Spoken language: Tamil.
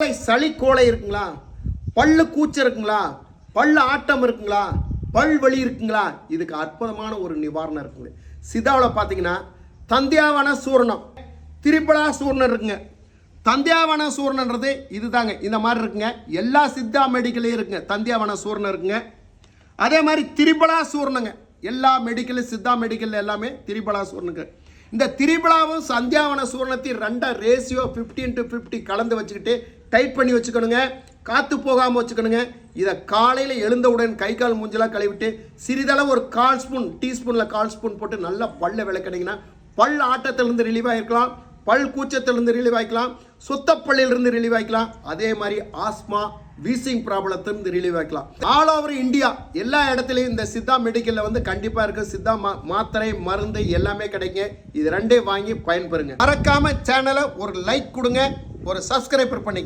கோழை, சளி கோலை இருக்குங்களா? பல்லு கூச்சம் இருக்குங்களா? பல்லு ஆட்டம் இருக்குங்களா? பல் வலி இருக்குங்களா? இதுக்கு அற்புதமான ஒரு நிவாரணம் இருக்குங்க. சிதாவில் பார்த்தீங்கன்னா தந்தியாவன சூரணம். திரிபலா சூரணம் இருக்குங்க. தந்தியாவன சூரணன்றது இதுதாங்க. இந்த மாதிரி இருக்குங்க. எல்லா சித்தா மெடிக்கலையும் இருக்குங்க. தந்தியாவன சூரணம் இருக்குங்க. அதே மாதிரி திரிபலா சூரணங்க. எல்லா மெடிக்கலும் சித்தா மெடிக்கல் எல்லாமே திரிபலா சூரணங்க. இந்த திரிபலாவும் சந்தியாவன சூரணத்தையும் ரெண்டாக ரேஷியோ 15 டு ஃபிஃப்டி கலந்து வச்சுக்கிட்டு டைட் பண்ணி வச்சுக்கணுங்க. காற்று போகாமல் வச்சுக்கணுங்க. இதை காலையில் எழுந்தவுடன் கை கால் மூஞ்செல்லாம் கழுவிட்டு சிறிதளவு ஒரு கால் ஸ்பூன் டீஸ்பூனில் கால் ஸ்பூன் போட்டு நல்லா பல்ல விளக்கினீங்கன்னா பல் ஆட்டத்திலிருந்து ரிலீவ் ஆகிருக்கலாம் பல் கூச்சத்திலிருந்து ரிலீவ் ஆகிக்கலாம் சுத்தப்பள்ளியிலிருந்து ரிலீவ் ஆகிக்கலாம் அதே மாதிரி ஆஸ்மா வீசிங் ப்ராப்ளத்திலிருந்து ரிலீவ் ஆகிக்கலாம் ஆல் ஓவர் இந்தியா எல்லா இடத்துலையும் இந்த சித்தா மெடிக்கலில் வந்து கண்டிப்பாக இருக்கு. சித்தா மா மாத்திரை மருந்து எல்லாமே கிடைக்கும் இது ரெண்டே வாங்கி பயன்பெறுங்க. மறக்காம சேனலை ஒரு லைக் கொடுங்க. ஒரு சப்ஸ்கிரைபர் பண்ணிங்க